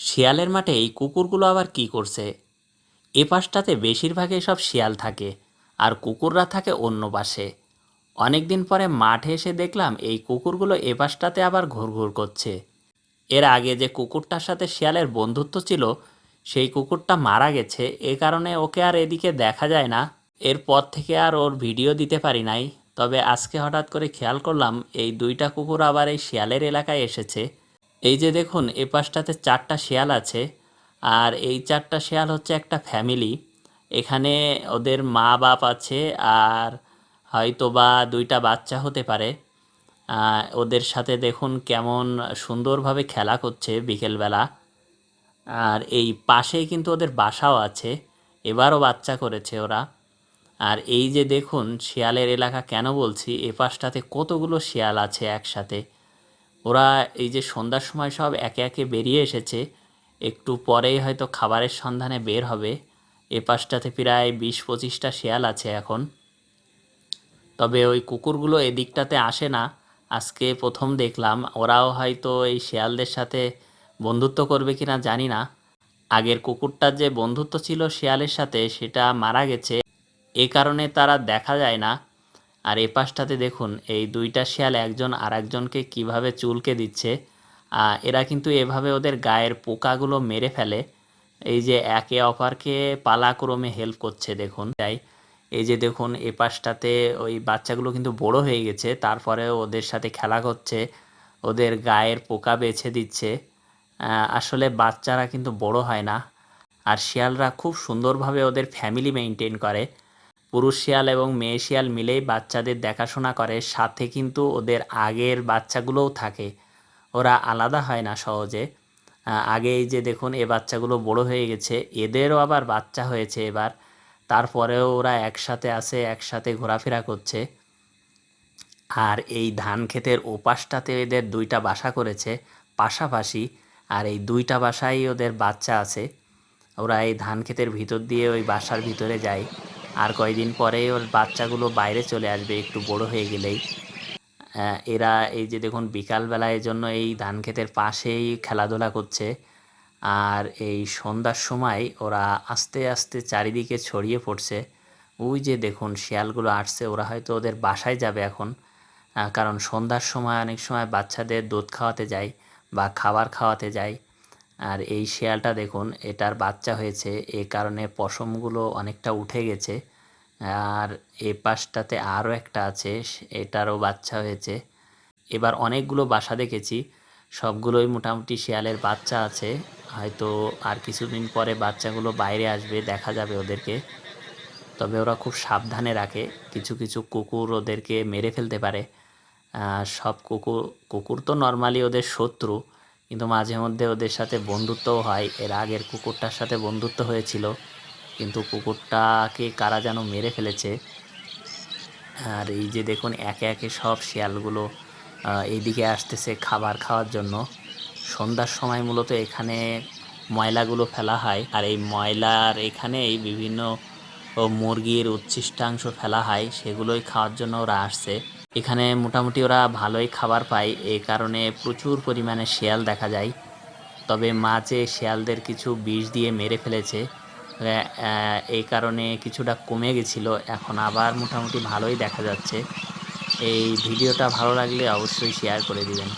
শিয়ালের মাঠে এই কুকুরগুলো আবার কি করছে? এ পাশটাতে বেশিরভাগই সব শিয়াল থাকে আর কুকুররা থাকে অন্য পাশে। অনেক দিন পরে মাঠে এসে দেখলাম এই কুকুরগুলো এ পাশটাতে আবার ঘুরঘুর করছে। এর আগে যে কুকুরটার সাথে শিয়ালের বন্ধুত্ব ছিল, সেই কুকুরটা মারা গেছে। এ কারণে ওকে আর এদিকে দেখা যায় না। এরপর থেকে আর ওর ভিডিও দিতে পারি নাই। তবে আজকে হঠাৎ করে খেয়াল করলাম, এই দুইটা কুকুর আবার এই শিয়ালের এলাকায় এসেছে। এই যে দেখুন, এ পাশটাতে চারটা শেয়াল আছে, আর এই চারটা শেয়াল হচ্ছে একটা ফ্যামিলি। এখানে ওদের মা বাপ আছে, আর হয়তো বা দুইটা বাচ্চা হতে পারে। ওদের সাথে দেখুন কেমন সুন্দরভাবে খেলা করছে বিকেলবেলা। আর এই পাশেই কিন্তু ওদের বাসাও আছে, এবারও বাচ্চা করেছে ওরা। আর এই যে দেখুন, শিয়ালের এলাকা কেন বলছি, এ পাশটাতে কতগুলো শিয়াল আছে একসাথে। ওরা এই যে সন্ধ্যার সময় সব একে একে বেরিয়ে এসেছে, একটু পরেই হয়তো খাবারের সন্ধানে বের হবে। এ পাশটাতে প্রায় বিশ পঁচিশটা শেয়াল আছে এখন। তবে ওই কুকুরগুলো এদিকটাতে আসে না। আজকে প্রথম দেখলাম, ওরাও হয়তো এই শেয়ালদের সাথে বন্ধুত্ব করবে কিনা জানি না। আগের কুকুরটার যে বন্ধুত্ব ছিল শেয়ালের সাথে, সেটা মারা গেছে। এ কারণে তারা দেখা যায় না। আর এ পাশটাতে দেখুন, এই দুইটা শিয়াল একজন আর একজনকে কীভাবে চুলকে দিচ্ছে এরা কিন্তু এভাবে ওদের গায়ের পোকাগুলো মেরে ফেলে। এই যে একে অপরকে পালাক্রমে হেল্প করছে, দেখুন। তাই এই যে দেখুন, এ পাশটাতে ওই বাচ্চাগুলো কিন্তু বড় হয়ে গেছে, তারপরেও ওদের সাথে খেলা করছে, ওদের গায়ের পোকা বেছে দিচ্ছে। আসলে বাচ্চারা কিন্তু বড় হয় না, আর শিয়ালরা খুব সুন্দরভাবে ওদের ফ্যামিলি মেনটেন করে। পুরুষ শিয়াল এবং মেয়ে শিয়াল মিলেই বাচ্চাদের দেখাশোনা করে, সাথে কিন্তু ওদের আগের বাচ্চাগুলোও থাকে। ওরা আলাদা হয় না সহজে। আগে যে দেখুন, এ বাচ্চাগুলো বড় হয়ে গেছে, এদেরও আবার বাচ্চা হয়েছে এবার। তারপরেও ওরা একসাথে আসে একসাথে ঘোরাফেরা করছে। আর এই ধান ক্ষেতের ওপাশটাতে এদের দুইটা বাসা করেছে পাশাপাশি, আর এই দুইটা বাসায় ওদের বাচ্চা আছে। ওরা এই ধান ক্ষেতের ভিতর দিয়ে ওই বাসার ভিতরে যায়। আর কয়দিন পরেই ওর বাচ্চাগুলো বাইরে চলে আসবে, একটু বড় হয়ে গেলেই। এরা এই যে দেখুন বিকালবেলায় জন্য এই ধান ক্ষেতের পাশেই খেলাধুলা করছে। আর এই সন্ধ্যার সময় ওরা আস্তে আস্তে চারিদিকে ছড়িয়ে পড়ছে। ওই যে দেখুন, শিয়ালগুলো আসছে, ওরা হয়তো ওদের বাসায় যাবে এখন। কারণ সন্ধ্যার সময় অনেক সময় বাচ্চাদের দুধ খাওয়াতে যায় বা খাবার খাওয়াতে যায়। আর এই শেয়ালটা দেখুন, এটার বাচ্চা হয়েছে, এ কারণে পশমগুলো অনেকটা উঠে গেছে। আর এ পাশটাতে আরও একটা আছে, এটারও বাচ্চা হয়েছে। এবার অনেকগুলো বাসা দেখেছি, সবগুলোই মোটামুটি শিয়ালের বাচ্চা আছে। হয়তো আর কিছুদিন পরে বাচ্চাগুলো বাইরে আসবে, দেখা যাবে ওদেরকে। তবে ওরা খুব সাবধানে রাখে, কিছু কিছু কুকুর ওদেরকে মেরে ফেলতে পারে। সব কুকুর কুকুর তো নর্মালি ওদের শত্রু কিন্তু মাঝে মধ্যে ওদের সাথে বন্ধুত্বও হয়। এর আগের কুকুরটার সাথে বন্ধুত্ব হয়েছিল। কিন্তু কুকুরটাকে কারা যেন মেরে ফেলেছে। আর এই যে দেখুন, একে একে সব শিয়ালগুলো এইদিকে আসতেছে খাবার খাওয়ার জন্য। সন্ধ্যার সময় মূলত এখানে ময়লাগুলো ফেলা হয়। আর এই ময়লার এখানে এই বিভিন্ন মুরগির উচ্ছিষ্টাংশ ফেলা হয়। সেগুলোই খাওয়ার জন্য ওরা আসছে। এখানে মোটামুটি ওরা ভালোই খাবার পায়। এই কারণে প্রচুর পরিমাণে শেয়াল দেখা যায়। তবে মাঝে শেয়ালদের কিছু বিষ দিয়ে মেরে ফেলেছে এই কারণে কিছুটা কমে গেছিল। এখন আবার মোটামুটি ভালোই দেখা যাচ্ছে। এই ভিডিওটা ভালো লাগলে অবশ্যই শেয়ার করে দিবেন।